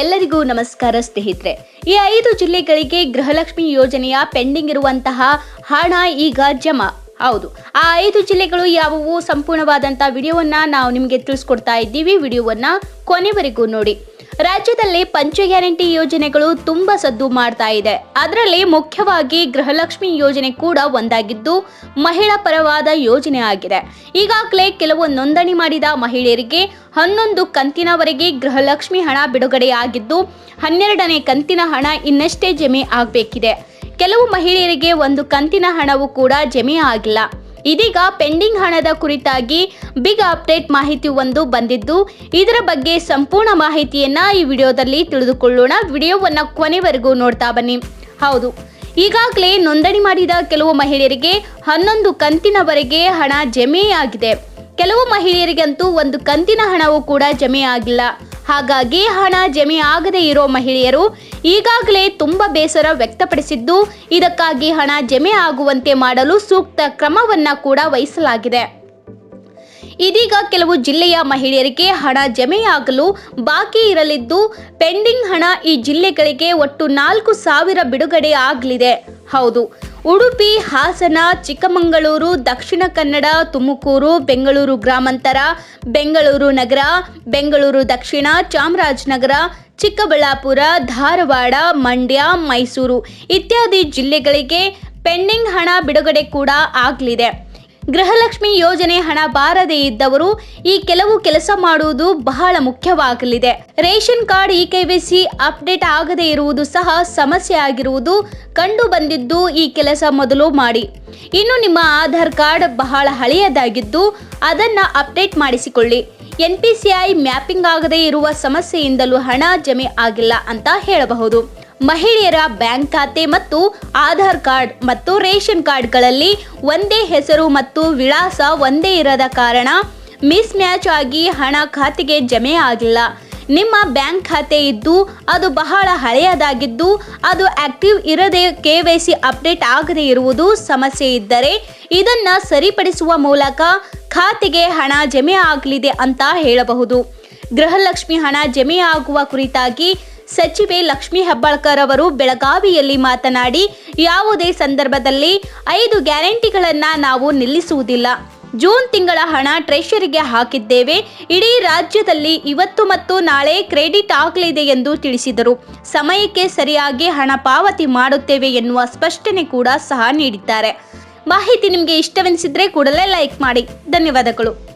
ಎಲ್ಲರಿಗೂ ನಮಸ್ಕಾರ ಸ್ನೇಹಿತರೆ. ಈ ಐದು ಜಿಲ್ಲೆಗಳಿಗೆ ಗೃಹಲಕ್ಷ್ಮಿ ಯೋಜನೆಯ ಪೆಂಡಿಂಗ್ ಇರುವಂತಹ ಹಣ ಈಗ ಜಮಾ. ಹೌದು, ಆ ಐದು ಜಿಲ್ಲೆಗಳು ಯಾವುವು? ಸಂಪೂರ್ಣವಾದಂಥ ವಿಡಿಯೋವನ್ನ ನಾವು ನಿಮಗೆ ತಿಳಿಸ್ಕೊಡ್ತಾ ಇದ್ದೀವಿ. ವಿಡಿಯೋವನ್ನ ಕೊನೆವರೆಗೂ ನೋಡಿ. ರಾಜ್ಯದಲ್ಲಿ ಪಂಚ ಗ್ಯಾರಂಟಿ ಯೋಜನೆಗಳು ತುಂಬಾ ಸದ್ದು ಮಾಡ್ತಾ ಇದೆ. ಅದರಲ್ಲಿ ಮುಖ್ಯವಾಗಿ ಗೃಹಲಕ್ಷ್ಮಿ ಯೋಜನೆ ಕೂಡ ಒಂದಾಗಿದ್ದು ಮಹಿಳಾ ಪರವಾದ ಯೋಜನೆ ಆಗಿದೆ. ಈಗಾಗಲೇ ಕೆಲವು ನೋಂದಣಿ ಮಾಡಿದ ಮಹಿಳೆಯರಿಗೆ ಹನ್ನೊಂದು ಕಂತಿನವರೆಗೆ ಗೃಹಲಕ್ಷ್ಮಿ ಹಣ ಬಿಡುಗಡೆಯಾಗಿದ್ದು, ಹನ್ನೆರಡನೇ ಕಂತಿನ ಹಣ ಇನ್ನಷ್ಟೇ ಜಮೆ ಆಗಬೇಕಿದೆ. ಕೆಲವು ಮಹಿಳೆಯರಿಗೆ ಒಂದು ಕಂತಿನ ಹಣವು ಕೂಡ ಜಮೆ ಆಗಿಲ್ಲ. ಇದೀಗ ಪೆಂಡಿಂಗ್ ಹಣದ ಕುರಿತಾಗಿ ಬಿಗ್ ಅಪ್ಡೇಟ್ ಮಾಹಿತಿ ಒಂದು ಬಂದಿದ್ದು, ಇದರ ಬಗ್ಗೆ ಸಂಪೂರ್ಣ ಮಾಹಿತಿಯನ್ನ ಈ ವಿಡಿಯೋದಲ್ಲಿ ತಿಳಿದುಕೊಳ್ಳೋಣ. ವಿಡಿಯೋವನ್ನ ಕೊನೆವರೆಗೂ ನೋಡ್ತಾ ಬನ್ನಿ. ಹೌದು, ಈಗಾಗಲೇ ನೋಂದಣಿ ಮಾಡಿದ ಕೆಲವು ಮಹಿಳೆಯರಿಗೆ ಹನ್ನೊಂದು ಕಂತಿನವರೆಗೆ ಹಣ ಜಮೆಯಾಗಿದೆ ಕೆಲವು ಮಹಿಳೆಯರಿಗಂತೂ ಒಂದು ಕಂತಿನ ಹಣವೂ ಕೂಡ ಜಮೆ ಆಗಿಲ್ಲ. ಹಾಗಾಗಿ ಹಣ ಜಮೆ ಆಗದೇ ಇರೋ ಮಹಿಳೆಯರು ಈಗಾಗಲೇ ತುಂಬ ಬೇಸರ ವ್ಯಕ್ತಪಡಿಸಿದ್ದು, ಇದಕ್ಕಾಗಿ ಹಣ ಜಮೆ ಆಗುವಂತೆ ಮಾಡಲು ಸೂಕ್ತ ಕ್ರಮವನ್ನ ಕೂಡ ವಹಿಸಲಾಗಿದೆ. ಇದೀಗ ಕೆಲವು ಜಿಲ್ಲೆಯ ಮಹಿಳೆಯರಿಗೆ ಹಣ ಜಮೆಯಾಗಲು ಬಾಕಿ ಇರಲಿದ್ದು, ಪೆಂಡಿಂಗ್ ಹಣ ಈ ಜಿಲ್ಲೆಗಳಿಗೆ ಒಟ್ಟು ನಾಲ್ಕು ಸಾವಿರ ಬಿಡುಗಡೆ ಆಗಲಿದೆ. ಹೌದು ಉಡುಪಿ, ಹಾಸನ, ಚಿಕ್ಕಮಗಳೂರು, ದಕ್ಷಿಣ ಕನ್ನಡ, ತುಮಕೂರು, ಬೆಂಗಳೂರು ಗ್ರಾಮಾಂತರ, ಬೆಂಗಳೂರು ನಗರ, ಬೆಂಗಳೂರು ದಕ್ಷಿಣ, ಚಾಮರಾಜನಗರ, ಚಿಕ್ಕಬಳ್ಳಾಪುರ, ಧಾರವಾಡ, ಮಂಡ್ಯ, ಮೈಸೂರು ಇತ್ಯಾದಿ ಜಿಲ್ಲೆಗಳಿಗೆ ಪೆಂಡಿಂಗ್ ಹಣ ಬಿಡುಗಡೆ ಕೂಡ ಆಗಲಿದೆ. ಗೃಹಲಕ್ಷ್ಮಿ ಯೋಜನೆ ಹಣ ಬಾರದೇ ಇದ್ದವರು ಈ ಕೆಲವು ಕೆಲಸ ಮಾಡುವುದು ಬಹಳ ಮುಖ್ಯವಾಗಲಿದೆ. ರೇಷನ್ ಕಾರ್ಡ್ ಇ ಅಪ್ಡೇಟ್ ಆಗದೇ ಇರುವುದು ಸಹ ಸಮಸ್ಯೆ ಆಗಿರುವುದು ಕಂಡು ಬಂದಿದ್ದು ಈ ಕೆಲಸ ಮೊದಲು ಮಾಡಿ. ಇನ್ನು ನಿಮ್ಮ ಆಧಾರ್ ಕಾರ್ಡ್ ಬಹಳ ಹಳೆಯದಾಗಿದ್ದು ಅದನ್ನ update ಮಾಡಿಸಿಕೊಳ್ಳಿ. N P C I mapping ಆಗದೇ ಇರುವ ಸಮಸ್ಯೆಯಿಂದಲೂ ಹಣ ಜಮೆ ಆಗಿಲ್ಲ ಅಂತ ಹೇಳಬಹುದು. ಮಹಿಳೆಯರ ಬ್ಯಾಂಕ್ ಖಾತೆ ಮತ್ತು ಆಧಾರ್ ಕಾರ್ಡ್ ಮತ್ತು ರೇಷನ್ ಕಾರ್ಡ್ಗಳಲ್ಲಿ ಒಂದೇ ಹೆಸರು ಮತ್ತು ವಿಳಾಸ ಒಂದೇ ಇರದ ಕಾರಣ ಮಿಸ್ ಮ್ಯಾಚ್ ಆಗಿ ಹಣ ಖಾತೆಗೆ ಜಮೆ ಆಗಿಲ್ಲ. ನಿಮ್ಮ ಬ್ಯಾಂಕ್ ಖಾತೆ ಇದ್ದು ಅದು ಬಹಳ ಹಳೆಯದಾಗಿದ್ದು ಅದು ಆಕ್ಟಿವ್ ಇರದೆ ಕೆ ವೈ ಸಿ ಅಪ್ಡೇಟ್ ಆಗದೇ ಇರುವುದು ಸಮಸ್ಯೆ ಇದ್ದರೆ ಇದನ್ನು ಸರಿಪಡಿಸುವ ಮೂಲಕ ಖಾತೆಗೆ ಹಣ ಜಮೆ ಆಗಲಿದೆ ಅಂತ ಹೇಳಬಹುದು. ಗೃಹಲಕ್ಷ್ಮಿ ಹಣ ಜಮೆ ಆಗುವ ಕುರಿತಾಗಿ ಸಚಿವೆ ಲಕ್ಷ್ಮಿ ಹೆಬ್ಬಾಳ್ಕರ್ ಅವರು ಬೆಳಗಾವಿಯಲ್ಲಿ ಮಾತನಾಡಿ, ಯಾವುದೇ ಸಂದರ್ಭದಲ್ಲಿ ಐದು ಗ್ಯಾರಂಟಿಗಳನ್ನು ನಾವು ನಿಲ್ಲಿಸುವುದಿಲ್ಲ. ಜೂನ್ ತಿಂಗಳ ಹಣ ಟ್ರೆಷರಿಗೆ ಹಾಕಿದ್ದೇವೆ. ಇಡೀ ರಾಜ್ಯದಲ್ಲಿ ಇವತ್ತು ಮತ್ತು ನಾಳೆ ಕ್ರೆಡಿಟ್ ಆಗಲಿದೆ ಎಂದು ತಿಳಿಸಿದರು. ಸಮಯಕ್ಕೆ ಸರಿಯಾಗಿ ಹಣ ಪಾವತಿ ಮಾಡುತ್ತೇವೆ ಎನ್ನುವ ಸ್ಪಷ್ಟನೆ ಕೂಡ ಸಹ ನೀಡಿದ್ದಾರೆ. ಮಾಹಿತಿ ನಿಮಗೆ ಇಷ್ಟವೆನಿಸಿದ್ರೆ ಕೂಡಲೇ ಲೈಕ್ ಮಾಡಿ. ಧನ್ಯವಾದಗಳು.